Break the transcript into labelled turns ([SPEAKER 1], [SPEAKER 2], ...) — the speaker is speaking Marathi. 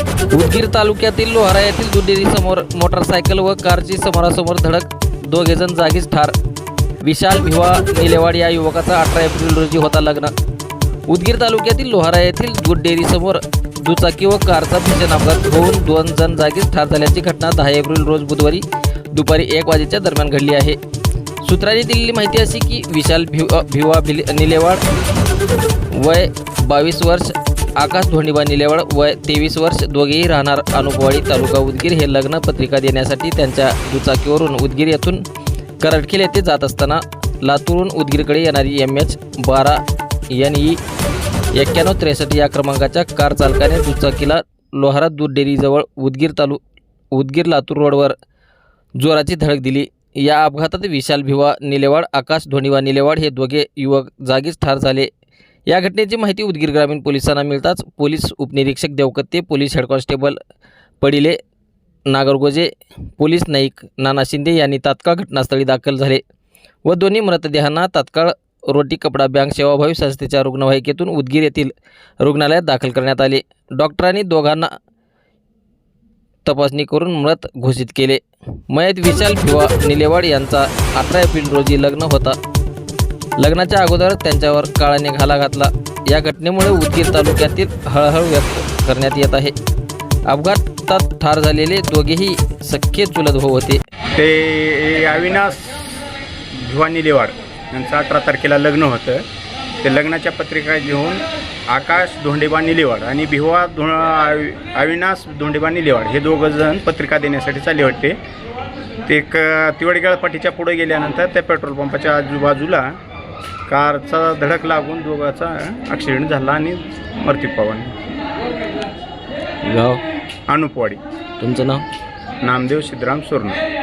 [SPEAKER 1] उदगीर तालुक्यातील लोहारा येथील दुधेरी समोर मोटारसायकल व कारची समोरासमोर धडक दोघेजण जागीच ठार. विशाल भिवा निलेवाड या युवकाचा अठरा एप्रिल रोजी होता लग्न. उदगीर तालुक्यातील लोहारा येथील दूध डेअरीसमोर दुचाकी व कारचा भीषण अपघात होऊन दोन जण जागीच ठार झाल्याची घटना दहा एप्रिल रोज बुधवारी दुपारी एक वाजेच्या दरम्यान घडली आहे. सूत्रांनी दिलेली माहिती अशी की विशाल भिवा भिवा निलेवाड वय बावीस वर्ष आकाश धोंडीबा निलेवाड वय तेवीस वर्ष दोघेही राहणार अनुपवाडी तालुका उदगीर हे लग्न पत्रिका देण्यासाठी त्यांच्या दुचाकीवरून उदगीर येथून करडखेल येथे जात असताना लातूरहून उदगीरकडे येणारी एम एच बारा एन ई एक्क्याण्णव त्रेसष्ट या क्रमांकाच्या कार चालकाने दुचाकीला लोहारा दूध डेअरीजवळ उदगीर तालु उदगीर लातूर रोडवर जोराची धडक दिली. या अपघातात विशाल भिवा निलेवाड आकाश धोंडीवा निलेवाड हे दोघे युवक जागीच ठार झाले. या घटनेची माहिती उदगीर ग्रामीण पोलिसांना मिळताच पोलीस उपनिरीक्षक Devkatte police head constable Padile Nagargoje police Naik Nana Shinde यांनी तात्काळ घटनास्थळी दाखल झाले व दोन्ही मृतदेहांना तात्काळ रोटी कपडा बँक सेवाभावी संस्थेच्या रुग्णवाहिकेतून उदगीर येथील रुग्णालयात दाखल करण्यात आले. डॉक्टरांनी दोघांना तपासणी करून मृत घोषित केले. मयत विशाल किंवा निलेवाड यांचा अठरा एप्रिल रोजी लग्न होता. लग्नाच्या अगोदर त्यांच्यावर काळाने घाला घातला. या घटनेमुळे उदगीर तालुक्यातील हळहळ व्यक्त करण्यात येत आहे. अपघातात ठार झालेले दोघेही सख्खे चुलत भाऊ होते.
[SPEAKER 2] ते अविनाश भिवानी लिवाड यांचं अठरा तारखेला लग्न होतं. ते लग्नाच्या पत्रिका घेऊन आकाश धोंडेबा निलेवाड आणि भिवा धो अविनाश धोंडेबा निलेवाड हे दोघं जण पत्रिका देण्यासाठी चालले होते. ते क तिवडगाळ पाठीच्या पुढे गेल्यानंतर त्या पेट्रोल पंपाच्या आजूबाजूला कारचा धडक लागून दोघाचा ॲक्सिडेंट झाला आणि मृत्यू पावला
[SPEAKER 1] गाव?
[SPEAKER 2] अनुपवाडी.
[SPEAKER 1] तुमचं नाव?
[SPEAKER 2] नामदेव सिद्धराम सोरणे